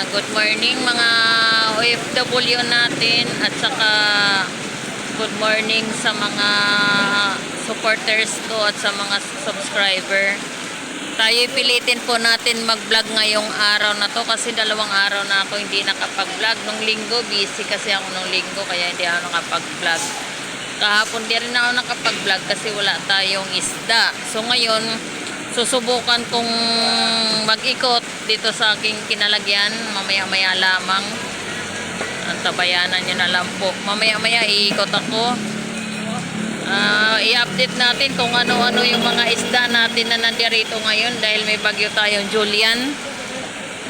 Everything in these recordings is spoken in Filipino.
Good morning mga OFW natin at saka good morning sa mga supporters ko at sa mga subscriber. Tayo pilitin po natin mag-vlog ngayong araw na to kasi dalawang araw na ako hindi nakapag-vlog. Nung linggo, busy kasi ako nung linggo kaya hindi ako nakapag-vlog. Kahapon di rin ako nakapag-vlog kasi wala tayong isda. So ngayon, susubukan kong mag-ikot dito sa aking kinalagyan. Mamaya-maya lamang. Ang tabayanan nyo na lang po. Mamaya-maya iikot ako. Ah, i-update natin kung ano-ano yung mga isda natin na nandirito ngayon dahil may bagyo tayong Julian.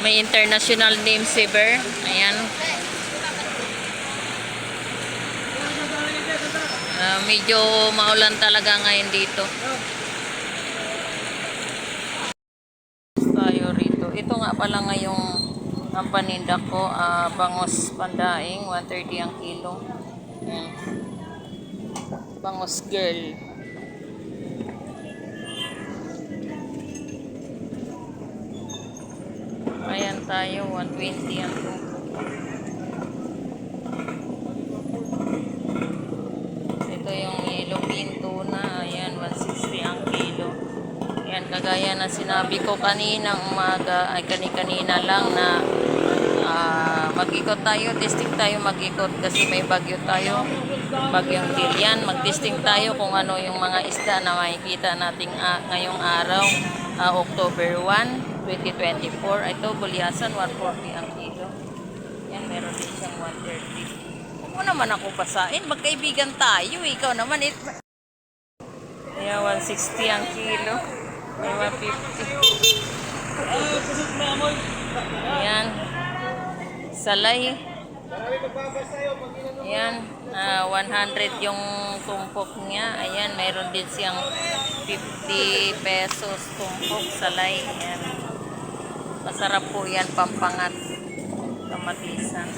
May international name saver. Ayan. Ah, medyo maulan talaga ngayon dito. Ito nga pala ngayong ang paninda ko, ah, bangos pandaing, 130 ang kilo. Ayan. Bangos girl. Ayan tayo, 120 ang Ito yung yellow bean tuna. Ayan, 160 ang kilo. Kagaya na sinabi ko kaninang umaga, ay kani-kanina lang na ah, mag-ikot tayo, testing tayo mag-ikot kasi may bagyo tayo, bagyong Dilian. Mag-testing tayo kung ano yung mga isda na makikita nating ah, ngayong araw, ah, October 1, 2024. Ito, bulyasan, 140 ang kilo. Yan, meron din siyang 130. Huwag mo naman ako basahin, magkaibigan tayo. Ikaw naman, it, kaya 160 ang kilo. May 150. Ayan. Salay. Ayan. ah, 100 yung tumpok niya. Ayan. Mayroon din siyang 50 pesos tumpok salay. Ayan. Masarap po yan pampangat. Kamatisan.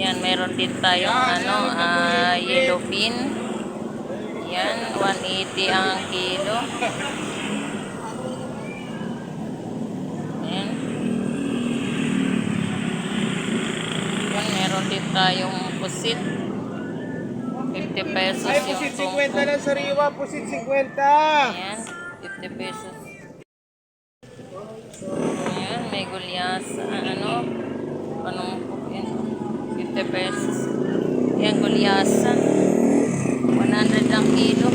Yan, meron din tayong ano, ah, yellow bean. Yan, 180 ang kilo. Ayan. Yan, meron din tayong pusit. 50 pesos Ay, yung pusit 50 tungkol. lang sariwa, pusit 50. Ayan, 50 pesos. Ayan, may gulyasa. Ano? Anong yan? 50 pesos. Ayan, gulyasa. 100 ang kilo.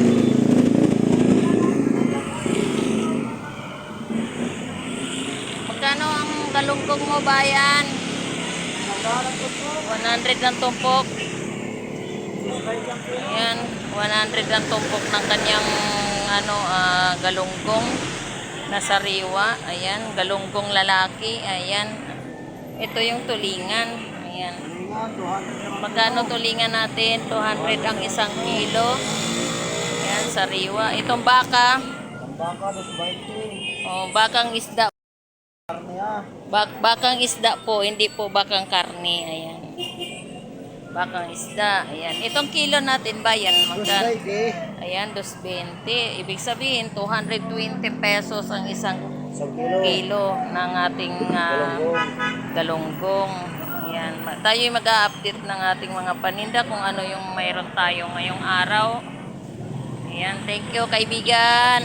Magkano galunggong mo bayan? 100 ang tumpok. Ayan, 100 ang tumpok ng kanyang ano, ah, galunggong na sariwa. Ayan, galunggong lalaki. Ayan. Ito yung tulingan. Ayan. Magkano tulingan natin? 200 ang isang kilo. Ayan, sariwa. Itong baka, Ang baka, dos 20. oh, bakang isda. Bak bakang isda po, hindi po bakang karne. Ayan. Bakang isda. Ayan. Itong kilo natin ba yan? Dos Magkano? 20. Ayan, 220. Ibig sabihin, 220 pesos ang isang kilo. kilo ng ating ah, galunggong. Ayan. Tayo mag-update ng ating mga paninda kung ano yung mayroon tayo ngayong araw. Ayan, thank you kaibigan.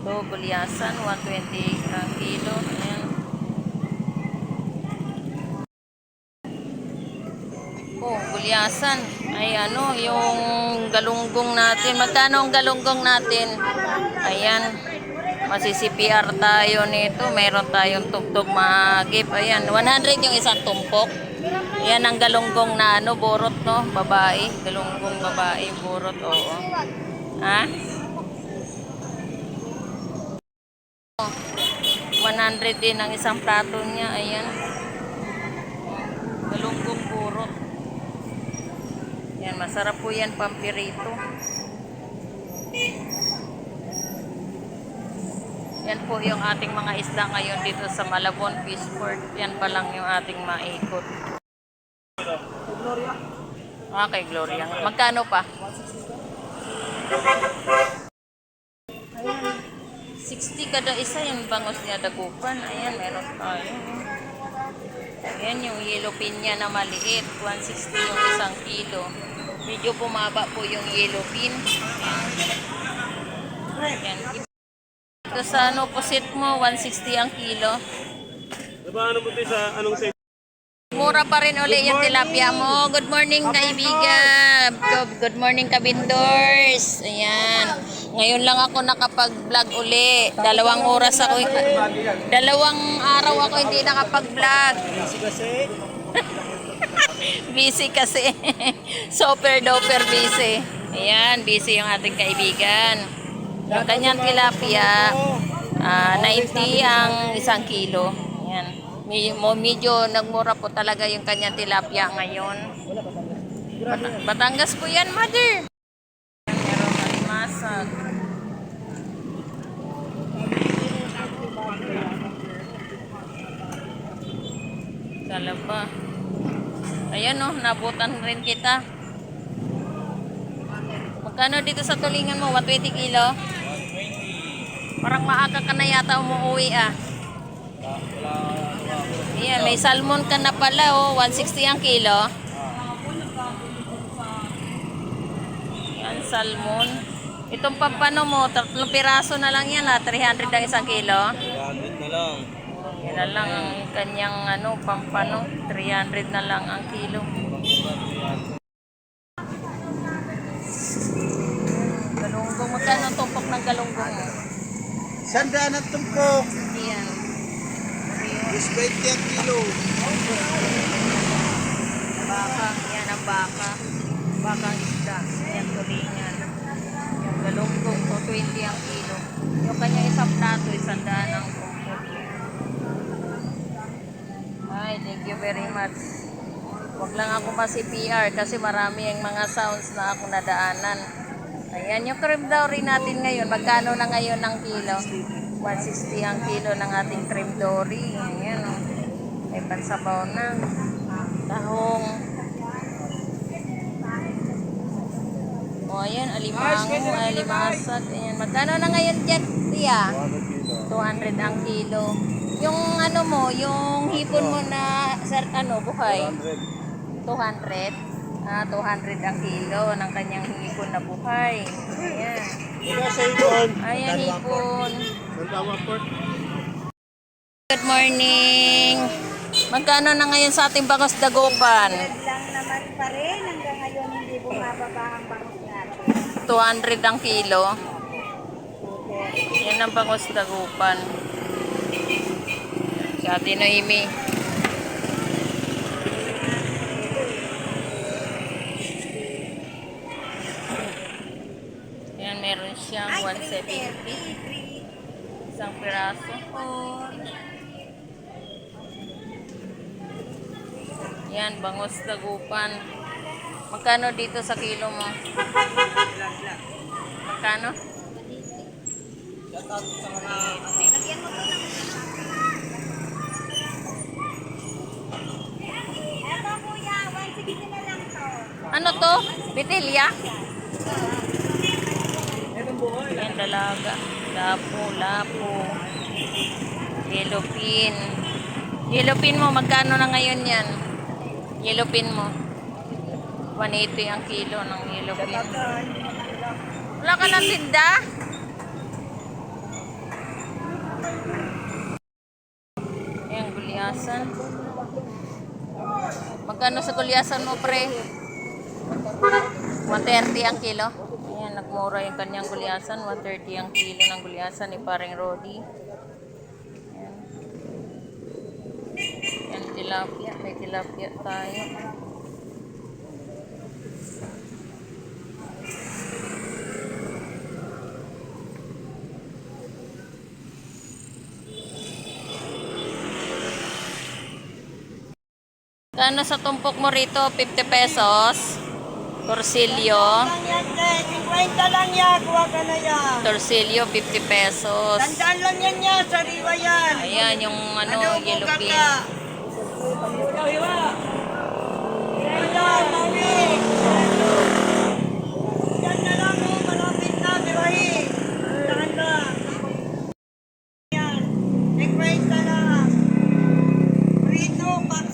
Ito, gulyasan, 120 ang kilo. Gulyasan. Ay ano, yung galunggong natin. Magkano ang galunggong natin? Ayan. Masisi-PR tayo nito. Meron tayong tugtog magip. Ayan, 100 yung isang tumpok. Ayan ang galunggong na ano, burot no, babae. Galunggong babae, burot, oo. Ha? 100 din ang isang plato niya. Ayan. Yan, masarap po yan pampirito. Yan po yung ating mga isda ngayon dito sa Malabon Fishport. Yan pa lang yung ating maikot. Gloria. Ah, kay Gloria. Magkano pa? 60 kada isa yung bangos niya dagupan. Ayan, meron tayo. Ayan yung yellow pin niya na maliit. 160 yung isang kilo. Medyo bumaba po yung yellow pin. Ayan. Ito sa ano, pusit mo, 160 ang kilo. Diba ano po tayo sa anong size? Mura pa rin uli yung tilapia mo. Good morning, kaibigan. Good, good morning, kabindors. Ayan. Ngayon lang ako nakapag-vlog uli. Dalawang oras ako, dalawang araw ako hindi nakapag-vlog. Busy kasi. Super duper busy. Ayan, busy yung ating kaibigan. Yung kanyang tilapia, ah 90 ang isang kilo. Ayan. Medyo nagmura po talaga yung kanyang tilapia ngayon. Bat- Batangas po yan, mother. Meron kalimasag. Talaba. Ayan oh, nabutan rin kita. Magkano dito sa tulingan mo? 120 kilo? Parang maaga ka na yata umuwi ah. Ayan, may salmon ka na pala oh. 160 ang kilo. Ayan, salmon. Itong pampano mo, tatlong piraso na lang yan ah. 300 ang isang kilo. 100 na lang. Na lang ang kanyang ano, pampano. 300 na lang ang kilo. Galunggong. Magkano ang tumpok ng galunggong? Sandaan ang tumpok. Yan. 20 ang kilo. Baka. Yan ang baka. Bakang isda. Yan tulingan. Yung galunggong to 20 ang kilo. Yung kanya isang plato, isang daan ang tumpok. Ay, thank you very much. Huwag lang ako kasi PR kasi marami ang mga sounds na ako nadaanan. Ayan, yung cream dory natin ngayon. Magkano na ngayon ng kilo? 160 ang kilo ng ating cream dory. Ayan, oh. May pansabaw na. Tahong. O, ayan, alimango, alimasag. Ayan, magkano na ngayon dyan, Tia? 200 ang kilo. Yung ano mo, yung hipon mo na, sir, ano, buhay? 200. Ah, 200 ang kilo ng kanyang hipon na buhay. Ayan. Diba sa ibon? Ayan, hipon. Santawa Port. Good morning. Magkano na ngayon sa ating bangos dagupan? lang naman pa rin. Hanggang ngayon hindi bumababa ang bangus natin. 200 ang kilo. Yan ang bangos dagupan. Si Ate Noemi. Yan, meron siyang 170. Isang piraso. Yan, bangos dagupan. Magkano dito sa kilo mo? Magkano? Eto kuya, 160 na lang to. Ano to? Bitilya? Yan, dalaga. Lapo, lapo. Yellow pin. Yellow pin mo, magkano na ngayon yan? Yellow pin mo. 180 ang kilo ng yellow pin. Wala ka ng tinda? Ayan, gulyasan. Magkano sa gulyasan mo, pre? 130 ang kilo. Ayan, nagmura yung kanyang gulyasan. 130 ang kilo ng gulyasan ni paring Rodi. Ayan. Ayan, tilapia. May tilapia tayo. Kano sa tumpok mo rito? 50 pesos. Torsilyo. 50 lang yan. Kuha ka na yan. Torsilyo, 50 pesos. Tandaan lang yan yan. Sariwa yan. Ayan, yung ano, yellow buka pin. Lord. Rito, pag